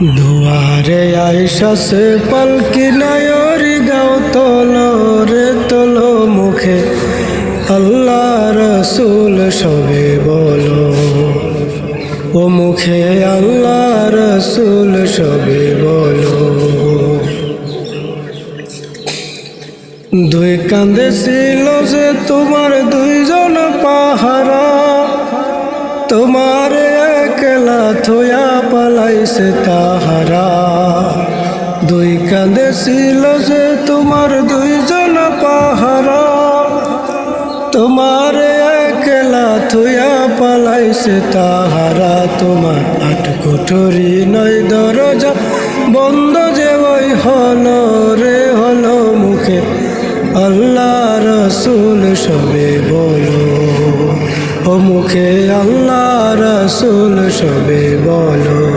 দুয়ারে আইসা সে পালকি নায়রি গাও তোলো রে তোলো মুখে। আল্লাহ রসুল সবে বলো। ও মুখে আল্লাহ রসুল সবে বলো। দুই কান্দে ছিল যে তোমার দুইজন থইয়া পালাইছে তাহারা। দুই কান্দে ছিল যে তোমার দুইজন পাহারা। তোমার একলা থইয়া পালাইছে তাহারা। তোমার আট কুঠুরি নয় দরজা বন্ধ যে ওই হলো রে, হলো মুখে। আল্লাহ রসুল সবে বলো ও মুখে আল্লাহ রসুল সবে বলো।